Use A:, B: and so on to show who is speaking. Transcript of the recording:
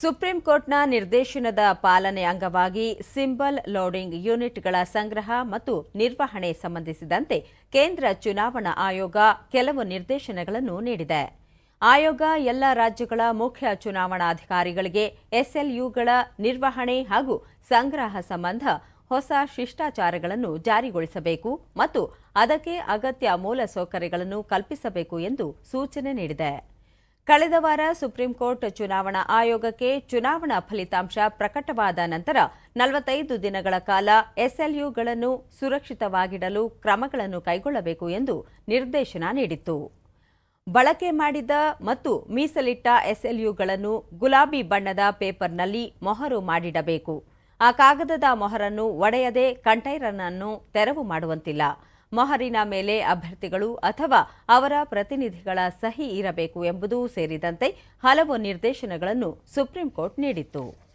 A: Supreme ಕೋರ್ಟ್ನ ನಿರ್ದೇಶನದ ಪಾಲನೆ ಅಂಗವಾಗಿ ಸಿಂಬಲ್ ಲೋಡಿಂಗ್ ಯೂನಿಟ್ಗಳ ಸಂಗ್ರಹ ಮತ್ತು ನಿರ್ವಹಣೆ ಸಂಬಂಧಿಸಿದಂತೆ ಕೇಂದ್ರ ಚುನಾವಣಾ ಆಯೋಗ ಕೆಲವು ನಿರ್ದೇಶನಗಳನ್ನು ನೀಡಿದೆ. ಆಯೋಗ ಎಲ್ಲ ರಾಜ್ಯಗಳ ಮುಖ್ಯ ಚುನಾವಣಾಧಿಕಾರಿಗಳಿಗೆ ಎಸ್ಎಲ್ಯುಗಳ ನಿರ್ವಹಣೆ ಹಾಗೂ ಸಂಗ್ರಹ ಸಂಬಂಧ ಹೊಸ ಶಿಷ್ಟಾಚಾರಗಳನ್ನು ಜಾರಿಗೊಳಿಸಬೇಕು ಮತ್ತು ಅದಕ್ಕೆ ಅಗತ್ಯ ಮೂಲಸೌಕರ್ಯಗಳನ್ನು ಕಲ್ಪಿಸಬೇಕು ಎಂದು ಸೂಚನೆ ನೀಡಿದೆ. ಕಳೆದ ವಾರ ಸುಪ್ರೀಂ ಕೋರ್ಟ್ ಚುನಾವಣಾ ಆಯೋಗಕ್ಕೆ ಚುನಾವಣಾ ಫಲಿತಾಂಶ ಪ್ರಕಟವಾದ ನಂತರ ನಲವತ್ತೈದು ದಿನಗಳ ಕಾಲ ಎಸ್ಎಲ್ಯುಗಳನ್ನು ಸುರಕ್ಷಿತವಾಗಿಡಲು ಕ್ರಮಗಳನ್ನು ಕೈಗೊಳ್ಳಬೇಕು ಎಂದು ನಿರ್ದೇಶನ ನೀಡಿತ್ತು. ಬಳಕೆ ಮಾಡಿದ ಮತ್ತು ಮೀಸಲಿಟ್ಟ ಎಸ್ಎಲ್ಯುಗಳನ್ನು ಗುಲಾಬಿ ಬಣ್ಣದ ಪೇಪರ್ನಲ್ಲಿ ಮೊಹರು ಮಾಡಿಡಬೇಕು. ಆ ಕಾಗದದ ಮೊಹರನ್ನು ಒಡೆಯದೆ ಕಂಟೈನರ್ನನ್ನು ತೆರವು ಮಾಡುವಂತಿಲ್ಲ. ಮೊಹರಿನ ಮೇಲೆ ಅಭ್ಯರ್ಥಿಗಳು ಅಥವಾ ಅವರ ಪ್ರತಿನಿಧಿಗಳ ಸಹಿ ಇರಬೇಕು ಎಂಬುದೂ ಸೇರಿದಂತೆ ಹಲವು ನಿರ್ದೇಶನಗಳನ್ನು ಸುಪ್ರೀಂ ಕೋರ್ಟ್ ನೀಡಿತ್ತು.